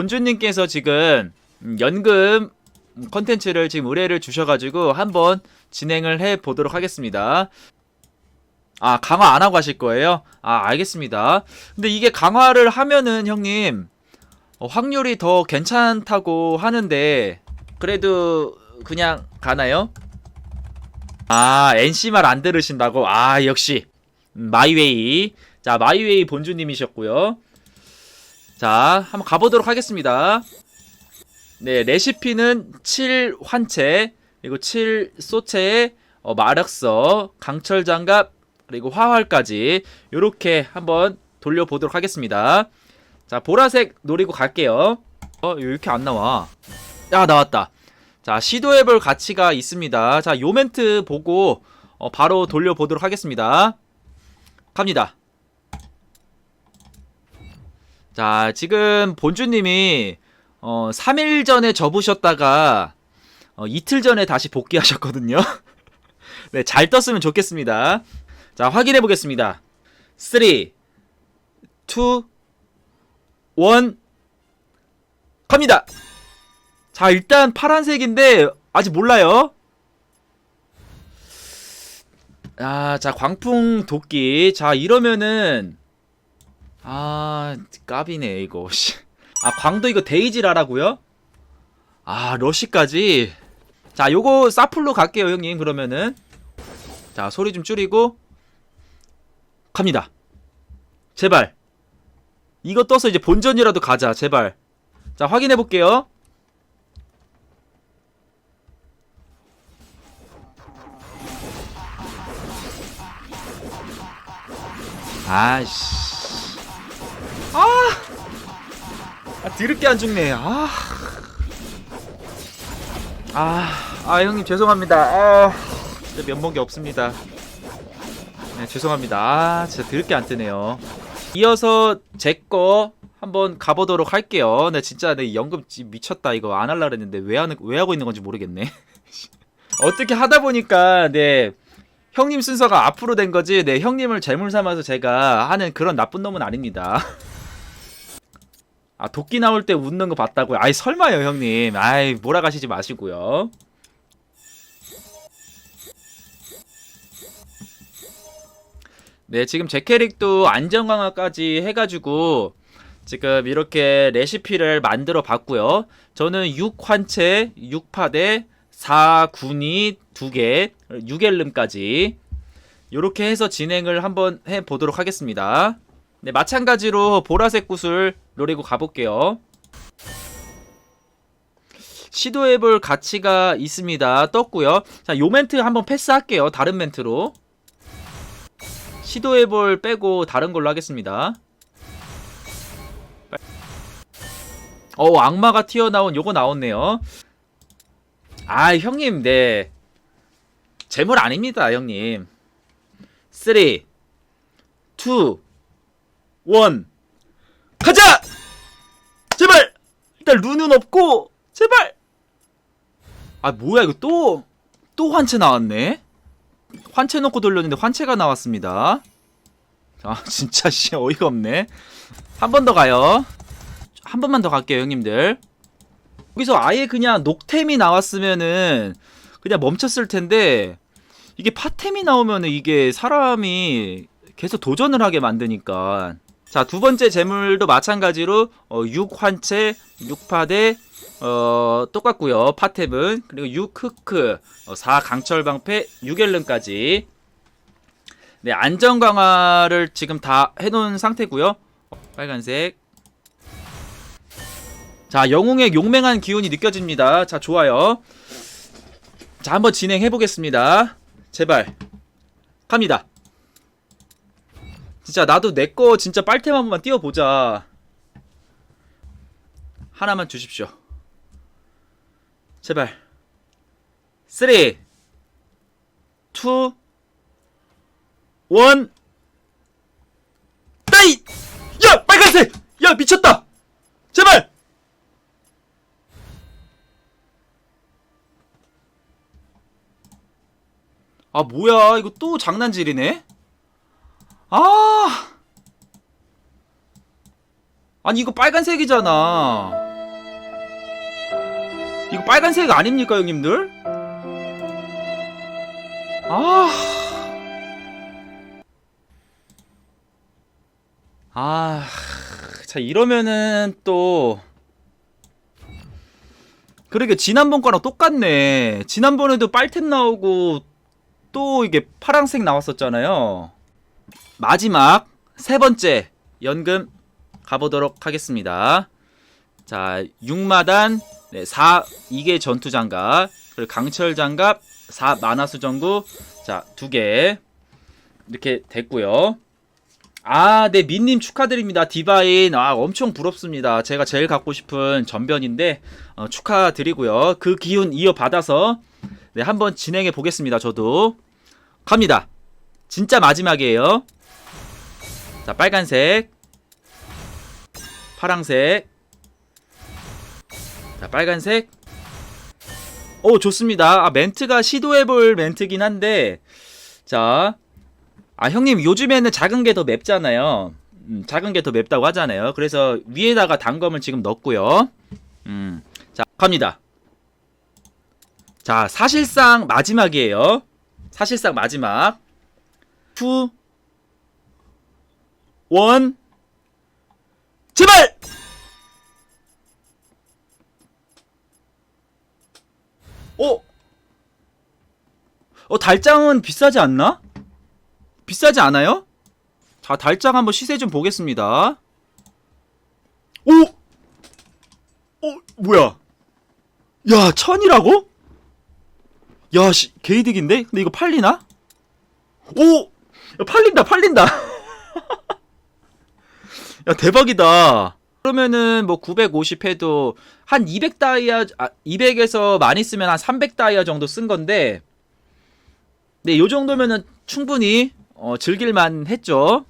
본주님께서 지금 음, 연금 컨텐츠를 지금 의뢰를 주셔가지고 한번 진행을 해 보도록 하겠습니다. 아 강화 안 하고 하실 거예요? 아 알겠습니다. 근데 이게 강화를 하면은 형님 어, 확률이 더 괜찮다고 하는데 그래도 그냥 가나요? 아 NC 말 안 들으신다고? 아 역시 음, 마이웨이 자 마이웨이 본주님이셨고요. 자, 한번 가보도록 하겠습니다. 네, 레시피는 7 환채, 그리고 7 소채에 어, 마력서, 강철 장갑, 그리고 화활까지 이렇게 한번 돌려보도록 하겠습니다. 자, 보라색 노리고 갈게요. 어, 왜 이렇게 안 나와? 야, 나왔다. 자, 시도해볼 가치가 있습니다. 자, 요 멘트 보고 어, 바로 돌려보도록 하겠습니다. 갑니다. 자, 지금 본주님이 어, 3일 전에 접으셨다가 어, 이틀 전에 다시 복귀하셨거든요. 네, 잘 떴으면 좋겠습니다. 자, 확인해 보겠습니다. 3 2 1 갑니다. 자, 일단 파란색인데 아직 몰라요. 아, 자, 광풍 도끼. 자, 이러면은 아 까비네 이거. 씨. 아 광도 이거 데이지라라고요? 아 러시까지? 자 요거 사플로 갈게요 형님 그러면은. 자 소리 좀 줄이고. 갑니다. 제발. 이거 떠서 이제 본전이라도 가자 제발. 자 확인해 볼게요. 아씨 드럽게 안 죽네. 아, 아, 아 형님 죄송합니다. 아, 진짜 면목이 없습니다. 네, 죄송합니다. 아, 진짜 드럽게 안 뜨네요. 이어서 제 거 한번 가보도록 할게요. 네, 진짜 내 연금 지- 미쳤다. 이거 안 할라 그랬는데 왜 하는 왜 하고 있는 건지 모르겠네. 어떻게 하다 보니까 네. 형님 순서가 앞으로 된 거지. 네, 형님을 재물 삼아서 제가 하는 그런 나쁜 놈은 아닙니다. 아 도끼 나올 때 웃는 거 봤다고요? 아이 설마요 형님. 아이 몰아가시지 마시고요. 네 지금 제 캐릭도 안전 강화까지 해가지고 지금 이렇게 레시피를 만들어 봤고요. 저는 6환채 6파대 4군이 2개 6엘름까지 이렇게 해서 진행을 한번 해 보도록 하겠습니다 네, 마찬가지로 보라색 구슬 노리고 가볼게요. 시도해볼 가치가 있습니다. 떴고요. 자, 요 멘트 한번 패스할게요. 다른 멘트로. 시도해볼 빼고 다른 걸로 하겠습니다. 어, 악마가 튀어나온 요거 나왔네요. 아, 형님, 네. 재물 아닙니다, 형님. 3, 2, 원. 가자! 제발! 일단 룬은 없고 제발! 아 뭐야 이거 또 또 환채 나왔네? 환채 놓고 돌렸는데 환채가 나왔습니다. 아 진짜 씨 어이가 없네. 한 번 더 가요. 한 번만 더 갈게요 형님들. 여기서 아예 그냥 녹템이 나왔으면은 그냥 멈췄을 텐데 이게 파템이 나오면은 이게 사람이 계속 도전을 하게 만드니까 자, 두 번째 재물도 마찬가지로 어, 6환채, 6파대 어, 똑같고요. 파탭은 그리고 6흑크, 어, 4 강철 방패, 6엘른까지 네, 안전 강화를 지금 다 해놓은 상태고요. 어, 빨간색. 자, 영웅의 용맹한 기운이 느껴집니다. 자, 좋아요. 자, 한번 진행해 보겠습니다. 제발 갑니다. 진짜 나도 내 거 진짜 빨템 한 번만 띄워보자. 하나만 주십시오. 제발. 3, 2, 1. 따이! 야! 빨간색! 야! 미쳤다! 제발! 아, 뭐야. 이거 또 장난질이네? 아. 아니 이거 빨간색이잖아. 이거 빨간색 아닙니까, 형님들? 아. 아. 자, 이러면은 또 그러게 지난번 거랑 똑같네. 지난번에도 빨템 나오고 또 이게 파랑색 나왔었잖아요. 마지막 세 번째 연금 가보도록 하겠습니다. 자, 6마단 네, 4 이게 전투 장갑 그리고 강철 장갑 4 만화수 전구 자, 두 개. 이렇게 됐고요. 아, 네, 민님 축하드립니다. 디바인. 아, 엄청 부럽습니다. 제가 제일 갖고 싶은 전변인데, 어, 축하드리고요. 그 기운 이어받아서, 네, 한번 진행해 보겠습니다. 저도. 갑니다. 진짜 마지막이에요. 자, 빨간색. 파랑색. 자, 빨간색. 오, 좋습니다. 아, 멘트가 시도해볼 멘트긴 한데, 자, 아, 형님, 요즘에는 작은 게 더 맵잖아요. 음, 작은 게 더 맵다고 하잖아요. 그래서 위에다가 단검을 지금 넣었고요. 음, 자, 갑니다. 자, 사실상 마지막이에요. 사실상 마지막. 2, 1, 제발! 어? 어, 달장은 비싸지 않나? 비싸지 않아요? 자, 달장 한번 시세 좀 보겠습니다. 오! 어, 뭐야? 야, 천이라고? 야, 씨, 개이득인데? 근데 이거 팔리나? 오! 야, 팔린다, 팔린다! 야, 대박이다. 그러면은 뭐 950 해도 한 200 다이아, 아, 200에서 많이 쓰면 한 300 다이아 정도 쓴 건데, 네, 요 정도면은 충분히 어, 즐길만 했죠.